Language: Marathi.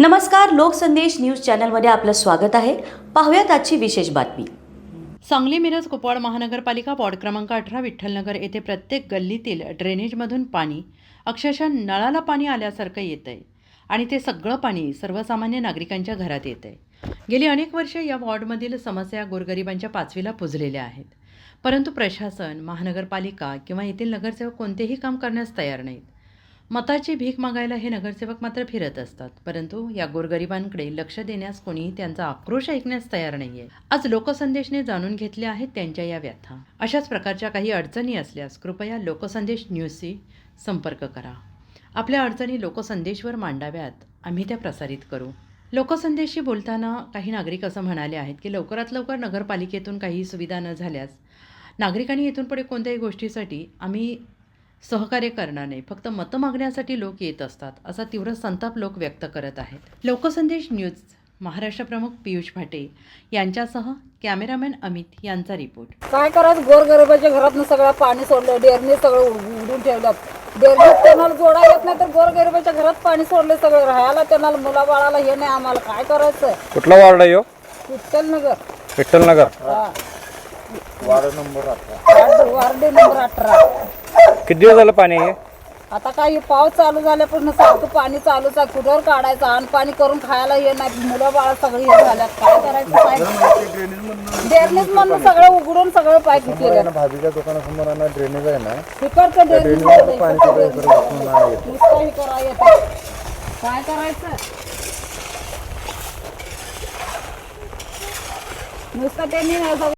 नमस्कार लोकसंदेश न्यूज चॅनलमध्ये आपलं स्वागत आहे. पाहूयात आजची विशेष बातमी. सांगली मिरज कुपवाड महानगरपालिका वॉर्ड क्रमांक अठरा विठ्ठलनगर येथे प्रत्येक गल्लीतील ड्रेनेजमधून पाणी अक्षरशः नळाला पाणी आल्यासारखं येतं आहे आणि ते सगळं पाणी सर्वसामान्य नागरिकांच्या घरात येतं आहे गेली अनेक वर्षे या वॉर्डमधील समस्या गोरगरिबांच्या पाचवीला पुजलेल्या आहेत. परंतु प्रशासन महानगरपालिका किंवा येथील नगरसेवक कोणतेही काम करण्यास तयार नाहीत. मताची भीक मागायला हे नगरसेवक मात्र फिरत असतात. परंतु या गोरगरिबांकडे लक्ष देण्यास कोणी त्यांचा आक्रोश ऐकण्यास तयार नाहीये. आज लोकसंदेशने जाणून घेतले आहेत त्यांच्या या व्यथा. अशाच प्रकारच्या काही अडचणी असल्यास कृपया लोकसंदेश न्यूजशी संपर्क करा. आपल्या अडचणी लोकसंदेशवर मांडाव्यात. आम्ही त्या प्रसारित करू. लोकसंदेशशी बोलताना काही नागरिक असं म्हणाले आहेत की लवकरात लवकर नगरपालिकेतून काही सुविधा न झाल्यास नागरिकांनी येथून पुढे कोणत्याही गोष्टीसाठी आम्ही सहकार्य करणार नाही. फक्त मतं मागण्यासाठी लोक येत असतात असा तीव्र संताप लोक व्यक्त करत आहेत. लोकसंदेश न्यूज महाराष्ट्र प्रमुख पियुष भाटे यांच्यासह कॅमेरामॅन अमित यांचा रिपोर्ट. काय करायचं? गोरगरिबाच्या घरातनं सगळं पाणी सोडलं डेरणी सगळं उड- उडून ठेवल्यात डेरणी त्यांना जोडा येत नाही तर गोरगरिबाच्या घरात पाणी सोडले सगळं. राहायला त्यांना मुलाबाळाला हे नाही आम्हाला. काय करायचं? कुठला वार्ड आहे हो? विठ्ठल नगर विठ्ठलनगर वार्ड नंबर अठरा. किती दिवस झालं पाणी आहे? आता काही पाऊस चालू झाल्यापासून सारखं पाणी चालूच आहे. कुठवर काढायचं? आणि पाणी करून खायला हे नाही. मुलं बाळा सगळी हे झाल्यात. काय करायचं? काय डेरनीच म्हणून सगळं उघडून सगळं पाईप केलं. भाजीच्या दुकानासमोर आहे ना ड्रेनेज आहे ना? तिकडचं डेरनी ड्रेनेजमध्ये पाणी सगळं इकडे वाहून नाही येत. नुसतं हे करा येतं. काय करायचं? नुसतं त्यांनी नाही सगळं